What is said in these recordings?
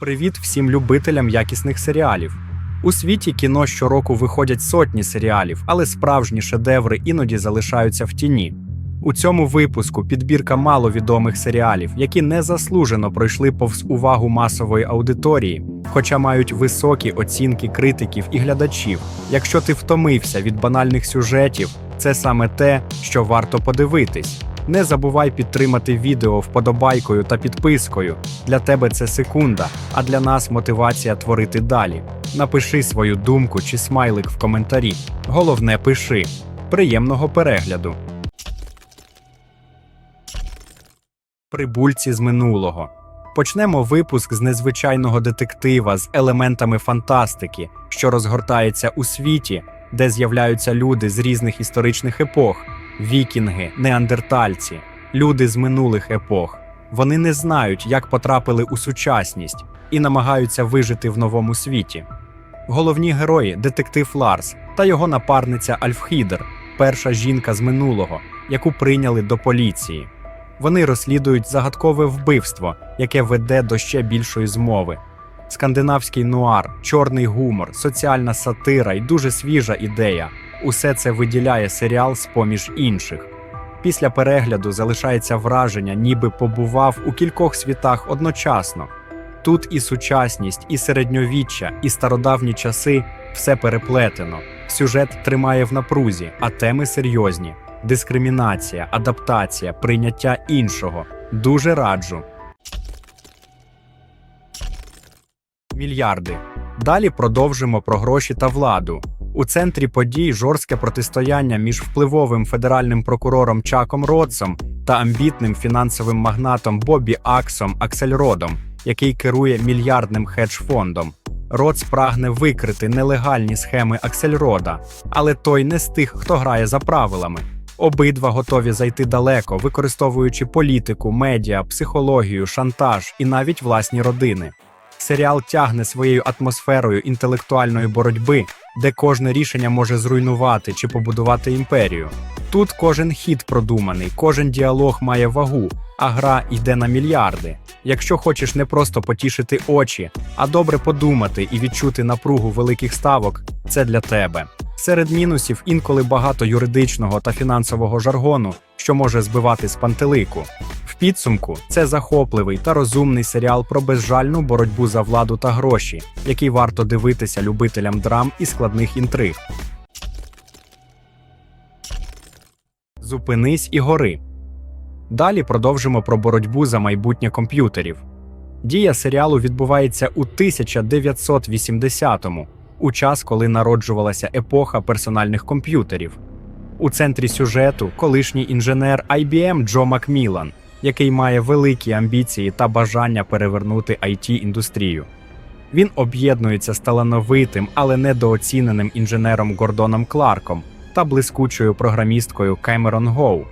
Привіт всім любителям якісних серіалів. У світі кіно щороку виходять сотні серіалів, але справжні шедеври іноді залишаються в тіні. У цьому випуску підбірка маловідомих серіалів, які незаслужено пройшли повз увагу масової аудиторії, хоча мають високі оцінки критиків і глядачів. Якщо ти втомився від банальних сюжетів, це саме те, що варто подивитись. Не забувай підтримати відео вподобайкою та підпискою. Для тебе це секунда, а для нас мотивація творити далі. Напиши свою думку чи смайлик в коментарі. Головне, пиши. Приємного перегляду. Прибульці з минулого. Почнемо випуск з незвичайного детектива з елементами фантастики, що розгортається у світі, де з'являються люди з різних історичних епох: вікінги, неандертальці, люди з минулих епох. Вони не знають, як потрапили у сучасність і намагаються вижити в новому світі. Головні герої детектив Ларс та його напарниця Альфхідер, перша жінка з минулого, яку прийняли до поліції. Вони розслідують загадкове вбивство, яке веде до ще більшої змови. Скандинавський нуар, чорний гумор, соціальна сатира і дуже свіжа ідея. Усе це виділяє серіал з поміж інших. Після перегляду залишається враження, ніби побував у кількох світах одночасно. Тут і сучасність, і середньовіччя, і стародавні часи все переплетено. Сюжет тримає в напрузі, а теми серйозні: дискримінація, адаптація, прийняття іншого. Дуже раджу. Мільярди. Далі продовжимо про гроші та владу. У центрі подій жорстке протистояння між впливовим федеральним прокурором Чаком Ротсом та амбітним фінансовим магнатом Бобі Аксом Аксельродом, який керує мільярдним хедж-фондом. Ротс прагне викрити нелегальні схеми Аксельрода, але той не з тих, хто грає за правилами. Обидва готові зайти далеко, використовуючи політику, медіа, психологію, шантаж і навіть власні родини. Серіал тягне своєю атмосферою інтелектуальної боротьби, де кожне рішення може зруйнувати чи побудувати імперію. Тут кожен хід продуманий, кожен діалог має вагу, а гра йде на мільярди. Якщо хочеш не просто потішити очі, а добре подумати і відчути напругу великих ставок, це для тебе. Серед мінусів інколи багато юридичного та фінансового жаргону, що може збивати з пантелику. В підсумку це захопливий та розумний серіал про безжальну боротьбу за владу та гроші, який варто дивитися любителям драм і складних інтриг. Зупинись і гори. Далі продовжимо про боротьбу за майбутнє комп'ютерів. Дія серіалу відбувається у 1980-му, у час, коли народжувалася епоха персональних комп'ютерів. У центрі сюжету колишній інженер IBM Джо Макмілан, який має великі амбіції та бажання перевернути it індустрію Він об'єднується з талановитим, але недооціненим інженером Гордоном Кларком та блискучою програмісткою Кемерон Гоу.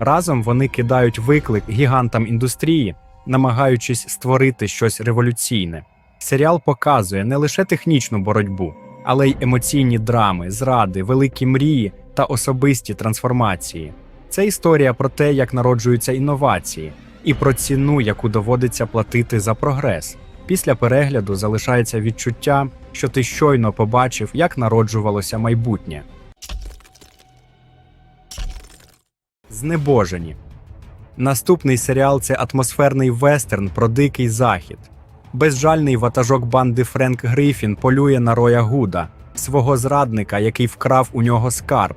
Разом вони кидають виклик гігантам індустрії, намагаючись створити щось революційне. Серіал показує не лише технічну боротьбу, але й емоційні драми, зради, великі мрії та особисті трансформації. Це історія про те, як народжуються інновації, і про ціну, яку доводиться платити за прогрес. Після перегляду залишається відчуття, що ти щойно побачив, як народжувалося майбутнє. Знебожені. Наступний серіал це атмосферний вестерн про дикий захід. Безжальний ватажок банди Френк Грифін полює на Роя Гуда, свого зрадника, який вкрав у нього скарб.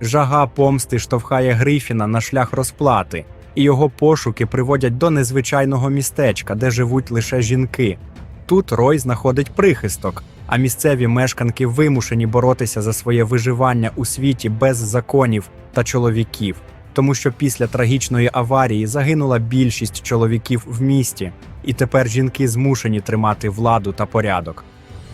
Жага помсти штовхає Грифіна на шлях розплати, і його пошуки приводять до незвичайного містечка, де живуть лише жінки. Тут Рой знаходить прихисток, а місцеві мешканки вимушені боротися за своє виживання у світі без законів та чоловіків, тому що після трагічної аварії загинула більшість чоловіків в місті, і тепер жінки змушені тримати владу та порядок.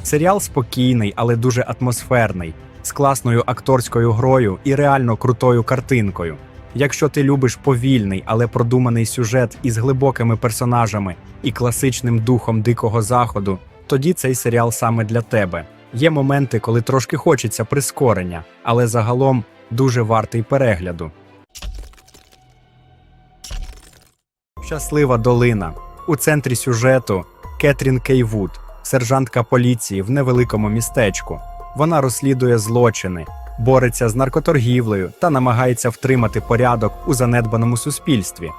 Серіал спокійний, але дуже атмосферний, з класною акторською грою і реально крутою картинкою. Якщо ти любиш повільний, але продуманий сюжет із глибокими персонажами і класичним духом дикого заходу, тоді цей серіал саме для тебе. Є моменти, коли трошки хочеться прискорення, але загалом дуже вартий перегляду. Щаслива долина. У центрі сюжету Кетрін Кейвуд, сержантка поліції в невеликому містечку. Вона розслідує злочини, бореться з наркоторгівлею та намагається втримати порядок у занедбаному суспільстві.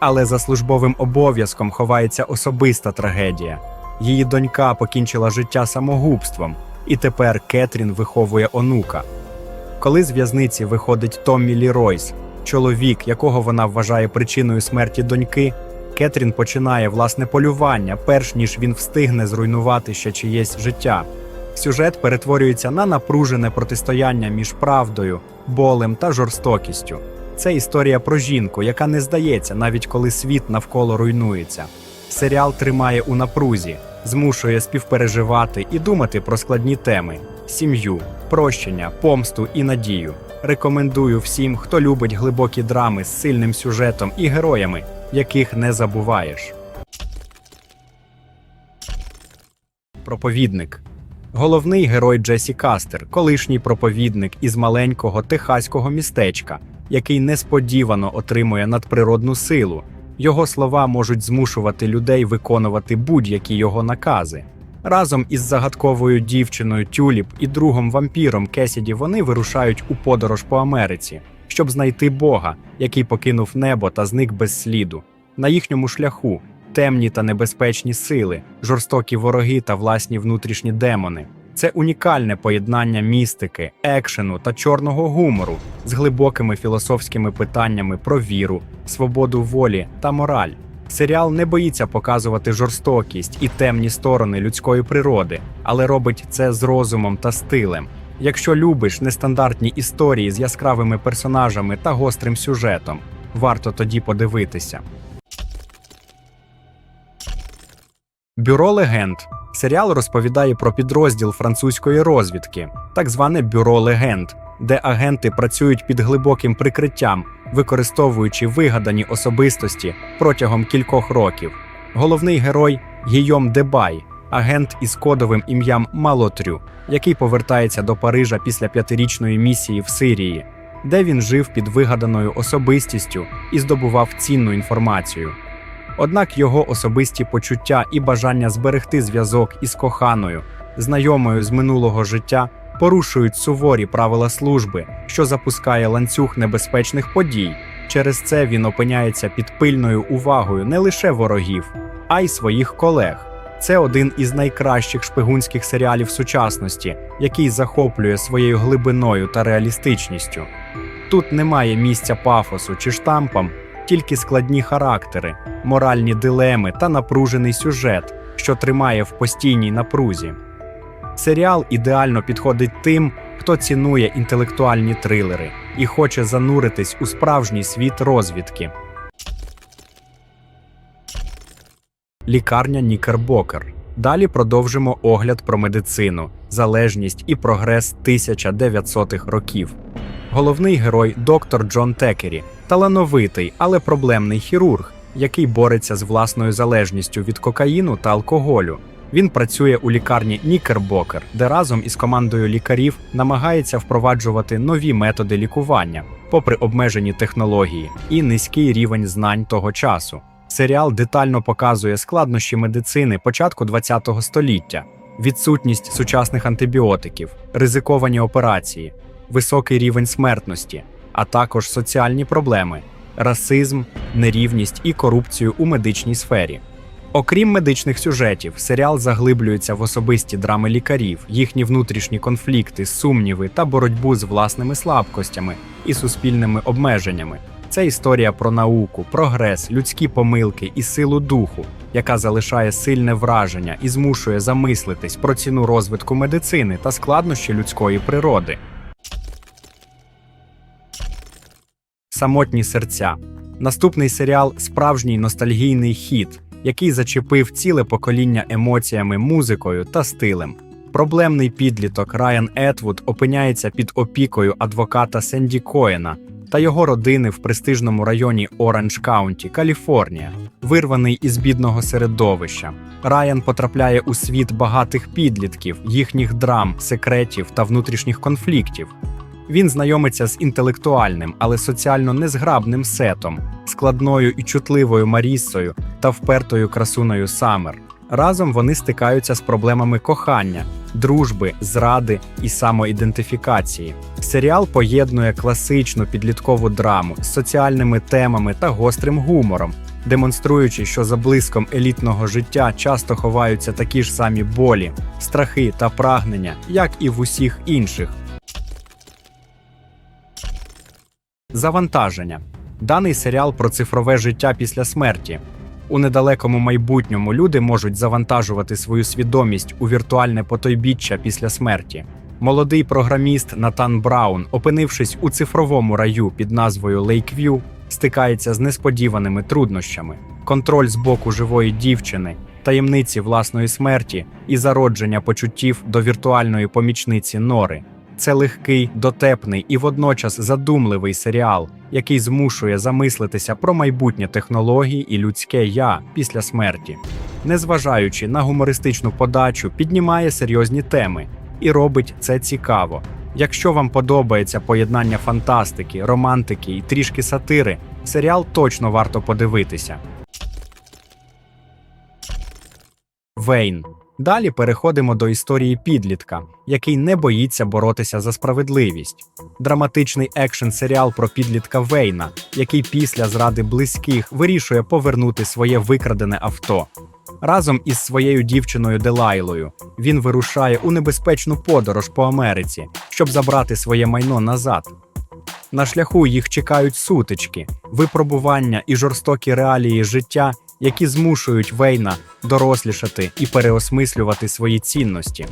Але за службовим обов'язком ховається особиста трагедія. Її донька покінчила життя самогубством, і тепер Кетрін виховує онука. Коли з в'язниці виходить Томмі Лі Ройс, чоловік, якого вона вважає причиною смерті доньки, Кетрін починає власне полювання, перш ніж він встигне зруйнувати ще чиєсь життя. Сюжет перетворюється на напружене протистояння між правдою, болем та жорстокістю. Це історія про жінку, яка не здається, навіть коли світ навколо руйнується. Серіал тримає у напрузі, змушує співпереживати і думати про складні теми: сім'ю, прощення, помсту і надію. Рекомендую всім, хто любить глибокі драми з сильним сюжетом і героями, яких не забуваєш. Проповідник. Головний герой Джесі Кастер, колишній проповідник із маленького техаського містечка, який несподівано отримує надприродну силу. Його слова можуть змушувати людей виконувати будь-які його накази. Разом із загадковою дівчиною Тюліп і другом вампіром Кесіді вони вирушають у подорож по Америці, щоб знайти Бога, який покинув небо та зник без сліду. На їхньому шляху темні та небезпечні сили, жорстокі вороги та власні внутрішні демони. Це унікальне поєднання містики, екшену та чорного гумору з глибокими філософськими питаннями про віру, свободу волі та мораль. Серіал не боїться показувати жорстокість і темні сторони людської природи, але робить це з розумом та стилем. Якщо любиш нестандартні історії з яскравими персонажами та гострим сюжетом, варто тоді подивитися. Бюро легенд. Серіал розповідає про підрозділ французької розвідки, так зване бюро легенд, де агенти працюють під глибоким прикриттям, використовуючи вигадані особистості протягом кількох років. Головний герой Гійом Дебай, агент із кодовим ім'ям Малотрю, який повертається до Парижа після п'ятирічної місії в Сирії, де він жив під вигаданою особистістю і здобував цінну інформацію. Однак його особисті почуття і бажання зберегти зв'язок із коханою, знайомою з минулого життя, порушують суворі правила служби, що запускає ланцюг небезпечних подій. Через це він опиняється під пильною увагою не лише ворогів, а й своїх колег. Це один із найкращих шпигунських серіалів сучасності, який захоплює своєю глибиною та реалістичністю. Тут немає місця пафосу чи штампам, тільки складні характери, моральні дилеми та напружений сюжет, що тримає в постійній напрузі. Серіал ідеально підходить тим, хто цінує інтелектуальні трилери і хоче зануритись у справжній світ розвідки. Лікарня Нікербокер. Далі продовжимо огляд про медицину, залежність і прогрес 1900-х років. Головний герой доктор Джон Текері, талановитий, але проблемний хірург, який бореться з власною залежністю від кокаїну та алкоголю. Він працює у лікарні Нікербокер, де разом із командою лікарів намагається впроваджувати нові методи лікування, попри обмежені технології і низький рівень знань того часу. Серіал детально показує складнощі медицини початку ХХ століття, відсутність сучасних антибіотиків, ризиковані операції, високий рівень смертності, а також соціальні проблеми, расизм, нерівність і корупцію у медичній сфері. Окрім медичних сюжетів, серіал заглиблюється в особисті драми лікарів, їхні внутрішні конфлікти, сумніви та боротьбу з власними слабкостями і суспільними обмеженнями. Це історія про науку, прогрес, людські помилки і силу духу, яка залишає сильне враження і змушує замислитись про ціну розвитку медицини та складнощі людської природи. Самотні серця. Наступний серіал справжній ностальгійний хіт, який зачепив ціле покоління емоціями, музикою та стилем. Проблемний підліток Райан Етвуд опиняється під опікою адвоката Сенді Коена та його родини в престижному районі Оранж Каунті, Каліфорнія, вирваний із бідного середовища. Райан потрапляє у світ багатих підлітків, їхніх драм, секретів та внутрішніх конфліктів. Він знайомиться з інтелектуальним, але соціально незграбним сетом, складною і чутливою Марісою та впертою красуною Самер. Разом вони стикаються з проблемами кохання, дружби, зради і самоідентифікації. Серіал поєднує класичну підліткову драму з соціальними темами та гострим гумором, демонструючи, що за блиском елітного життя часто ховаються такі ж самі болі, страхи та прагнення, як і в усіх інших. Завантаження. Даний серіал про цифрове життя після смерті. У недалекому майбутньому люди можуть завантажувати свою свідомість у віртуальне потойбіччя після смерті. Молодий програміст Натан Браун, опинившись у цифровому раю під назвою Lakeview, стикається з несподіваними труднощами: контроль з боку живої дівчини, таємниці власної смерті і зародження почуттів до віртуальної помічниці Нори. Це легкий, дотепний і водночас задумливий серіал, який змушує замислитися про майбутнє технології і людське я після смерті. Незважаючи на гумористичну подачу, піднімає серйозні теми і робить це цікаво. Якщо вам подобається поєднання фантастики, романтики і трішки сатири, серіал точно варто подивитися. Вейн. Далі переходимо до історії підлітка, який не боїться боротися за справедливість. Драматичний екшн серіал про підлітка Вейна, який після зради близьких вирішує повернути своє викрадене авто. Разом із своєю дівчиною Делайлою він вирушає у небезпечну подорож по Америці, щоб забрати своє майно назад. На шляху їх чекають сутички, випробування і жорстокі реалії життя, які змушують Вейна дорослішати і переосмислювати свої цінності.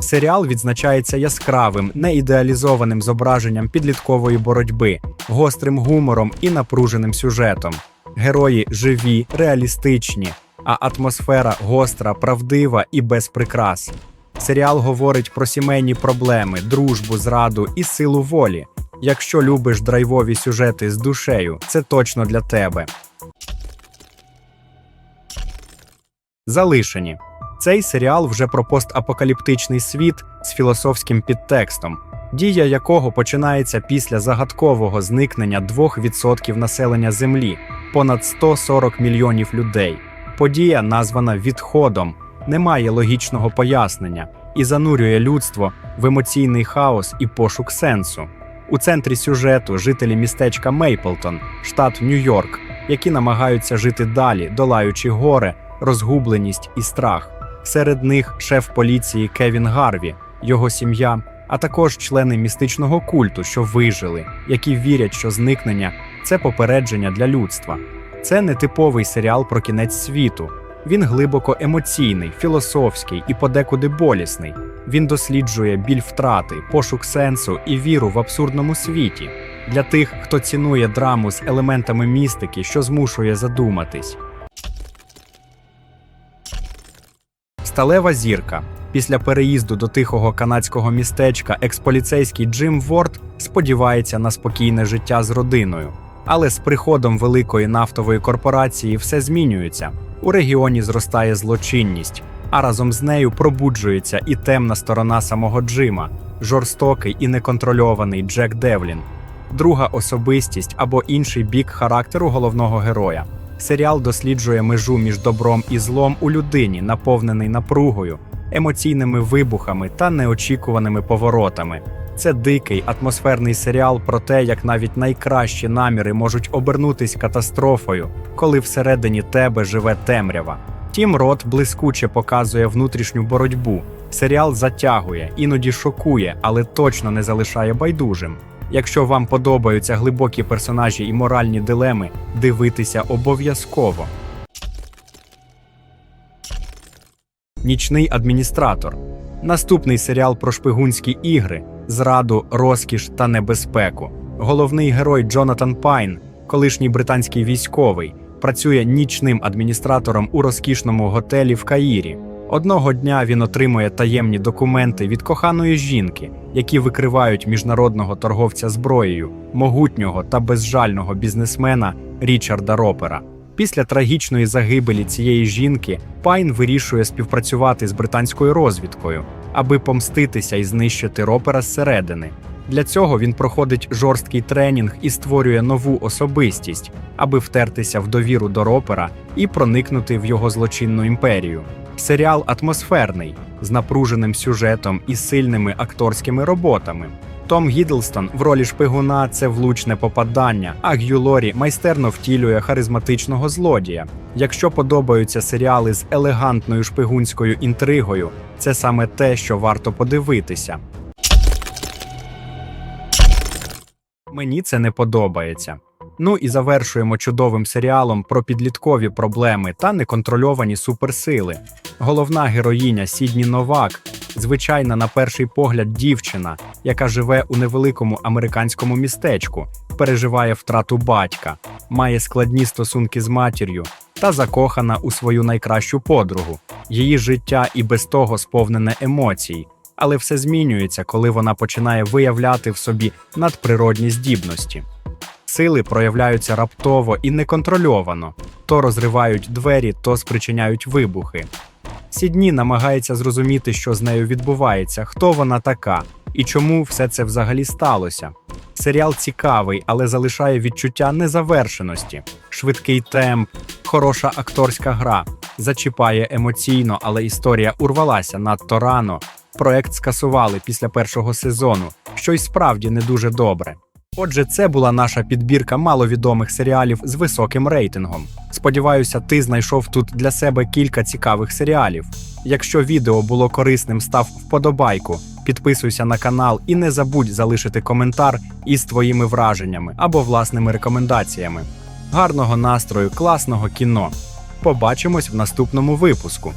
Серіал відзначається яскравим, неідеалізованим зображенням підліткової боротьби, гострим гумором і напруженим сюжетом. Герої живі, реалістичні, а атмосфера гостра, правдива і без прикрас. Серіал говорить про сімейні проблеми, дружбу, зраду і силу волі. Якщо любиш драйвові сюжети з душею, це точно для тебе. Залишені. Цей серіал вже про постапокаліптичний світ з філософським підтекстом, дія якого починається після загадкового зникнення 2% населення Землі, понад 140 мільйонів людей. Подія названа відходом, не має логічного пояснення і занурює людство в емоційний хаос і пошук сенсу. У центрі сюжету жителі містечка Мейплтон, штат Нью-Йорк, які намагаються жити далі, долаючи горе, розгубленість і страх. Серед них шеф поліції Кевін Гарві, його сім'я, а також члени містичного культу, що вижили, які вірять, що зникнення це попередження для людства. Це не типовий серіал про кінець світу. Він глибоко емоційний, філософський і подекуди болісний. Він досліджує біль втрати, пошук сенсу і віру в абсурдному світі для тих, хто цінує драму з елементами містики, що змушує задуматись. Сталева зірка. Після переїзду до тихого канадського містечка експоліцейський Джим Ворд сподівається на спокійне життя з родиною. Але з приходом великої нафтової корпорації все змінюється. У регіоні зростає злочинність, а разом з нею пробуджується і темна сторона самого Джима, жорстокий і неконтрольований Джек Девлін, друга особистість або інший бік характеру головного героя. Серіал досліджує межу між добром і злом у людині, наповнений напругою, емоційними вибухами та неочікуваними поворотами. Це дикий атмосферний серіал про те, як навіть найкращі наміри можуть обернутись катастрофою, коли всередині тебе живе темрява. Тім Рот блискуче показує внутрішню боротьбу. Серіал затягує, іноді шокує, але точно не залишає байдужим. Якщо вам подобаються глибокі персонажі і моральні дилеми, дивитися обов'язково. Нічний адміністратор. Наступний серіал про шпигунські ігри, зраду, розкіш та небезпеку. Головний герой Джонатан Пайн, колишній британський військовий, працює нічним адміністратором у розкішному готелі в Каїрі. Одного дня він отримує таємні документи від коханої жінки, які викривають міжнародного торговця зброєю, могутнього та безжального бізнесмена Річарда Ропера. Після трагічної загибелі цієї жінки Пайн вирішує співпрацювати з британською розвідкою, аби помститися і знищити Ропера зсередини. Для цього він проходить жорсткий тренінг і створює нову особистість, аби втертися в довіру до ропера і проникнути в його злочинну імперію. Серіал атмосферний, з напруженим сюжетом і сильними акторськими роботами. Том Гідлстон в ролі шпигуна це влучне попадання, а Г'ю Лорі майстерно втілює харизматичного злодія. Якщо подобаються серіали з елегантною шпигунською інтригою, це саме те, що варто подивитися. Мені це не подобається. Ну і завершуємо чудовим серіалом про підліткові проблеми та неконтрольовані суперсили. Головна героїня Сідні Новак, звичайна на перший погляд дівчина, яка живе у невеликому американському містечку, переживає втрату батька, має складні стосунки з матір'ю та закохана у свою найкращу подругу. Її життя і без того сповнене емоцій, але все змінюється, коли вона починає виявляти в собі надприродні здібності. Сили проявляються раптово і неконтрольовано, то розривають двері, то спричиняють вибухи. Сідні намагається зрозуміти, що з нею відбувається, хто вона така і чому все це взагалі сталося. Серіал цікавий, але залишає відчуття незавершеності, швидкий темп, хороша акторська гра, зачіпає емоційно, але історія урвалася надто рано. Проект скасували після першого сезону, що й справді не дуже добре. Отже, це була наша підбірка маловідомих серіалів з високим рейтингом. Сподіваюся, ти знайшов тут для себе кілька цікавих серіалів. Якщо відео було корисним, став вподобайку, підписуйся на канал і не забудь залишити коментар із твоїми враженнями або власними рекомендаціями. Гарного настрою, класного кіно! Побачимось в наступному випуску.